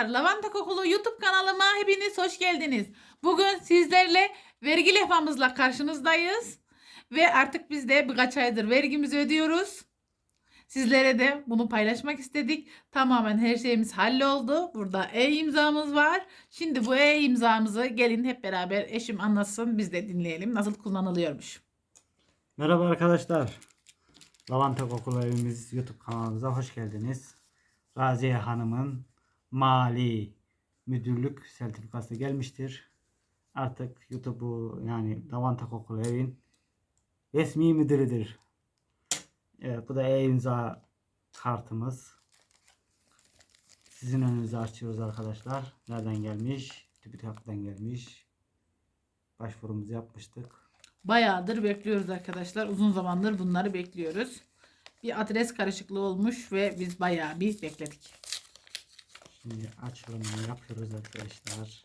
Arkadaşlar. Lavanta Kokulu YouTube kanalıma hepiniz hoş geldiniz. Bugün sizlerle vergi levhamızla karşınızdayız. Ve artık biz de birkaç aydır vergimizi ödüyoruz. Sizlere de bunu paylaşmak istedik. Tamamen her şeyimiz halloldu. Burada e-imzamız var. Şimdi bu e-imzamızı gelin hep beraber eşim anlatsın biz de dinleyelim nasıl kullanılıyormuş. Merhaba arkadaşlar. Lavanta Kokulu Evimiz YouTube kanalımıza hoş geldiniz. Raziye Hanım'ın mali müdürlük sertifikası gelmiştir. Artık YouTube'u yani Lavanta Kokulu Evin resmi müdürüdür. Evet bu da e-imza kartımız. Sizin önünüze açıyoruz arkadaşlar. Nereden gelmiş? TÜBİTAK'tan gelmiş. Başvurumuzu yapmıştık. Bayağıdır bekliyoruz arkadaşlar. Uzun zamandır bunları bekliyoruz. Bir adres karışıklığı olmuş ve biz bayağı bir bekledik. Şimdi açılımını yapıyoruz arkadaşlar.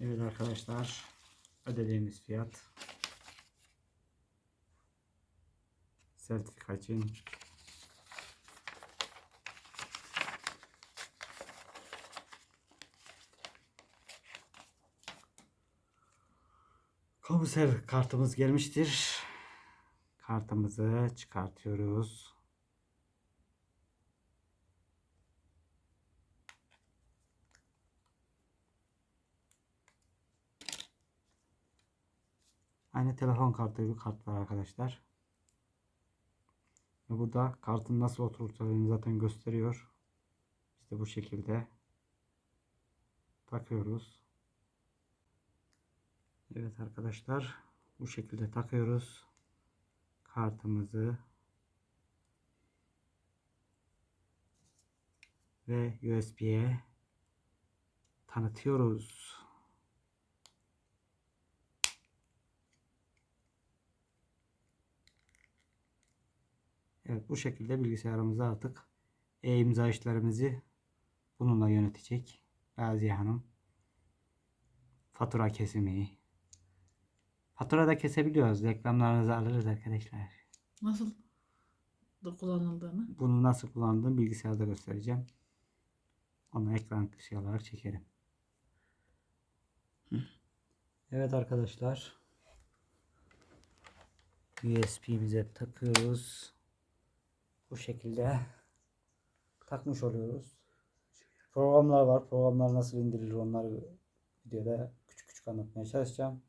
Evet arkadaşlar ödediğimiz fiyat sertifika için Komiser kartımız gelmiştir. Kartımızı çıkartıyoruz. Aynı telefon kartı gibi kart var arkadaşlar. Burada kartın nasıl oturtacağını zaten gösteriyor. De bu şekilde takıyoruz. Evet arkadaşlar bu şekilde takıyoruz kartımızı ve USB'ye tanıtıyoruz. Evet bu şekilde bilgisayarımıza artık e-imza işlerimizi bununla yönetecek Raziye Hanım. Fatura kesimi, Fatura da kesebiliyoruz. Reklamlarınızı alırız arkadaşlar. Nasıl da kullanıldığını. Bunu nasıl kullandığımı bilgisayarda göstereceğim. Onu ekran dışı olarak çekerim. Evet arkadaşlar. USB'mize takıyoruz. Bu şekilde takmış oluyoruz. Programlar var. Programlar nasıl indirilir onları videoda küçük küçük anlatmaya çalışacağım.